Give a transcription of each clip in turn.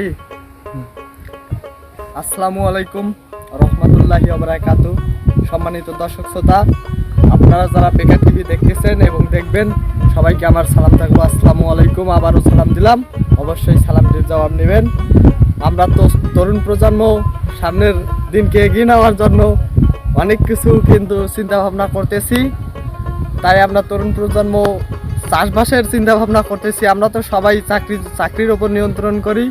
Ready আসসালামু আলাইকুম রহমতুল্লাহি আবরাকাত সম্মানিত দর্শক শ্রোতা, আপনারা যারা বেকার টিভি দেখতেছেন এবং দেখবেন, সবাইকে আমার সালাম থাকব। আসসালামু আলাইকুম, আবারও সালাম দিলাম। অবশ্যই সালামটির জবাব নেবেন। আমরা তো তরুণ প্রজন্ম, সামনের দিনকে এগিয়ে নেওয়ার জন্য অনেক কিছু কিন্তু চিন্তা ভাবনা করতেছি। তাই আমরা তরুণ প্রজন্ম, চাষবাসের চিন্তা ভাবনা করতেছি। আমরা তো সবাই চাকরি, চাকরির ওপর নিয়ন্ত্রণ করি।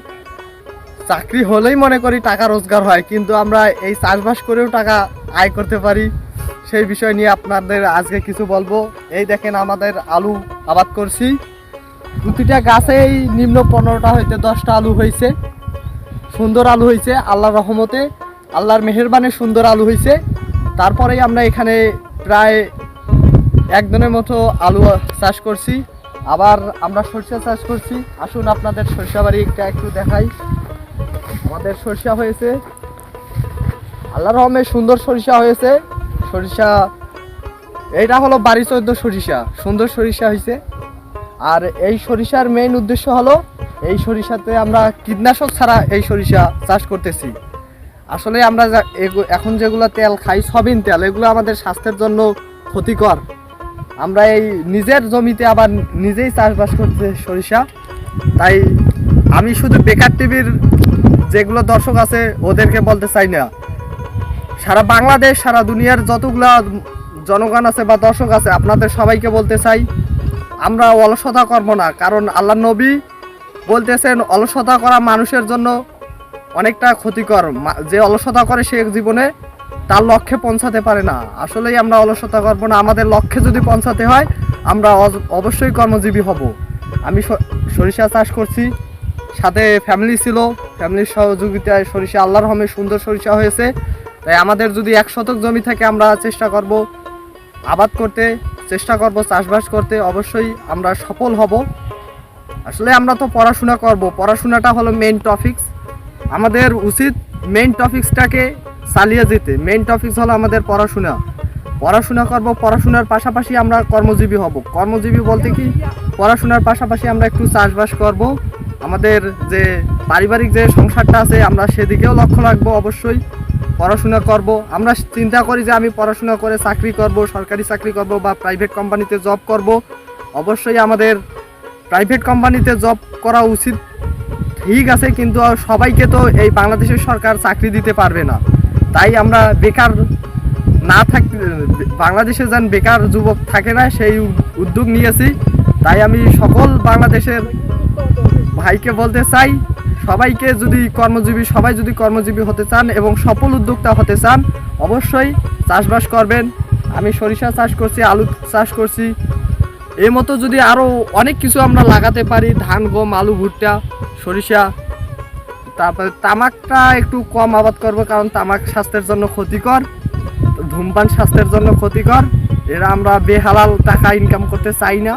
চাকরি হলেই মনে করি টাকা রোজগার হয়, কিন্তু আমরা এই চাষবাস করেও টাকা আয় করতে পারি। সেই বিষয় নিয়ে আপনাদের আজকে কিছু বলব। এই দেখেন আমাদের আলু আবাদ করছি। প্রতিটা গাছে এই নিম্ন পনেরোটা হইতে দশটা আলু হয়েছে সুন্দর আলু হয়েছে আল্লাহর রহমতে। আল্লাহর মেহেরবানে সুন্দর আলু হয়েছে তারপরেই আমরা এখানে প্রায় একদিনের মতো আলু চাষ করছি। আবার আমরা সরিষা চাষ করছি। আসুন আপনাদের সরিষা একটা একটু দেখাই। আমাদের সরিষা হয়েছে। আল্লাহ রহমে সুন্দর সরিষা হয়েছে। সরিষা, এটা হলো বাড়ি চোদ্দ সরিষা, সুন্দর সরিষা হয়েছে। আর এই সরিষার মেইন উদ্দেশ্য হলো, এই সরিষাতে আমরা কীটনাশক ছাড়া এই সরিষা চাষ করতেছি। আসলে আমরা এখন যেগুলো তেল খাই সবিন তেল, এগুলো আমাদের স্বাস্থ্যের জন্য ক্ষতিকর। আমরা এই নিজের জমিতে আবার নিজেই চাষবাস করতে সরিষা। তাই আমি শুধু বেকার টিভির যেগুলো দর্শক আছে, ওদেরকে বলতে চাই না। সারা বাংলাদেশ, সারা দুনিয়ার যতগুলা জনগণ আছে বা দর্শক আছে, আপনাদের সবাইকে বলতে চাই, আমরা অলসতা করব না। কারণ আল্লাহ নবী বলতেছেন, অলসতা করা মানুষের জন্য অনেকটা ক্ষতিকর। যে অলসতা করে সে জীবনে তার লক্ষ্যে পৌঁছাতে পারে না। আসলেই আমরা অলসতা করব না। আমাদের লক্ষ্যে যদি পৌঁছাতে হয়, আমরা অবশ্যই কর্মজীবী হব। আমি সরিষা চাষ করছি। সাথে ফ্যামিলি ছিল। ফ্যামিলির সহযোগিতায় সরিষা আল্লাহর রহমে সুন্দর সরিষা হয়েছে। তাই আমাদের যদি এক শতক জমি থাকে আমরা চেষ্টা করব আবাদ করতে, চেষ্টা করব চাষবাস করতে। অবশ্যই আমরা সফল হব। আসলে আমরা তো পড়াশোনা করব। পড়াশোনাটা হলো মেইন টপিকস আমাদের উচিত মেইন টপিক্সটাকে চালিয়ে যেতে। মেইন টপিক্স হলো আমাদের পড়াশোনা। পড়াশোনা করব, পড়াশোনার পাশাপাশি আমরা কর্মজীবী হব। কর্মজীবী বলতে কি? পড়াশোনার পাশাপাশি আমরা একটু চাষবাস করব। আমাদের যে পারিবারিক যে সংসারটা আছে, আমরা সেদিকেও লক্ষ্য রাখব অবশ্যই। পড়াশোনা করব। আমরা চিন্তা করি যে আমি পড়াশোনা করে চাকরি করব, সরকারি চাকরি করব বা প্রাইভেট কোম্পানিতে জব করব। অবশ্যই আমাদের প্রাইভেট কোম্পানিতে জব করা উচিত। ঠিক আছে, কিন্তু সবাইকে তো এই বাংলাদেশের সরকার চাকরি দিতে পারবে না। তাই আমরা বেকার না থাক, বাংলাদেশে যেন বেকার যুবক থাকে না, সেই উদ্যোগ নিয়েছি। তাই আমি সকল বাংলাদেশের ভাইকে বলতে চাই, সবাইকে যদি কর্মজীবী, সবাই যদি কর্মজীবী হতে চান এবং সফল উদ্যোক্তা হতে চান, অবশ্যই চাষবাস করবেন। আমি সরিষা চাষ করছি, আলু চাষ করছি। এই মতো যদি আরও অনেক কিছু আমরা লাগাতে পারি, ধান, গম, আলু, ভুট্টা, সরিষা, তারপরে তামাকটা একটু কম আবাদ করব কারণ তামাক স্বাস্থ্যের জন্য ক্ষতিকর, ধূমপান স্বাস্থ্যের জন্য ক্ষতিকর। এরা আমরা বেহালাল টাকা ইনকাম করতে চাই না।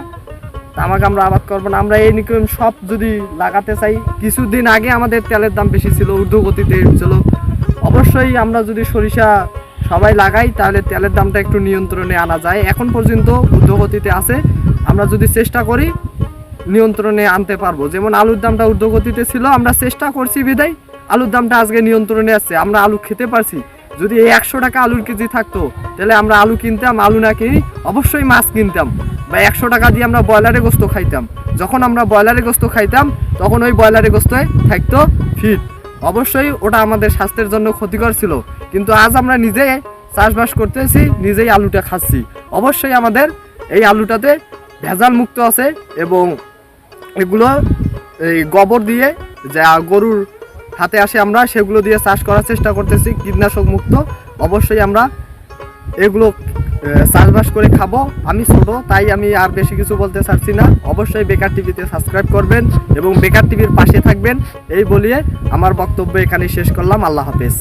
তামাক আমরা আবাদ করব না। আমরা এই নিকম সব যদি লাগাতে চাই, কিছুদিন আগে আমাদের তেলের দাম বেশি ছিল, ঊর্ধ্বগতিতে ছিল অবশ্যই আমরা যদি সরিষা সবাই লাগাই, তাহলে তেলের দামটা একটু নিয়ন্ত্রণে আনা যায়। এখন পর্যন্ত ঊর্ধ্বগতিতে আছে। আমরা যদি চেষ্টা করি, নিয়ন্ত্রণে আনতে পারব। যেমন আলুর দামটা ঊর্ধ্বগতিতে ছিল, আমরা চেষ্টা করছি বিদায়। আলুর দামটা আজকে নিয়ন্ত্রণে আসছে আমরা আলু খেতে পারছি। যদি এই একশো টাকা আলুর কেজি থাকতো, তাহলে আমরা আলু কিনতাম, আলু না কিনি অবশ্যই মাছ কিনতাম বা একশো টাকা দিয়ে আমরা ব্রয়লারের গোস্ত খাইতাম। যখন আমরা ব্রয়লারের গোস্ত খাইতাম, তখন ওই ব্রয়লারের গোস্ত থাকতো ফিট অবশ্যই ওটা আমাদের স্বাস্থ্যের জন্য ক্ষতিকর ছিল। কিন্তু আজ আমরা নিজে চাষবাস করতেছি, নিজেই আলুটা খাচ্ছি। অবশ্যই আমাদের এই আলুটাতে ভেজাল মুক্ত আছে এবং এগুলো এই গোবর দিয়ে যা গরুর হাতে আসে আমরা, সেগুলো দিয়ে চাষ করার চেষ্টা করতেছি, কীটনাশক মুক্ত। অবশ্যই আমরা এগুলো চাষবাস করে খাব। আমি ছোট, তাই আমি আর বেশি কিছু বলতে চাচ্ছি না। অবশ্যই বেকার টিভিতে সাবস্ক্রাইব করবেন এবং বেকার টিভির পাশে থাকবেন। এই বলিয়ে আমার বক্তব্য এখানে শেষ করলাম। আল্লাহ হাফেজ।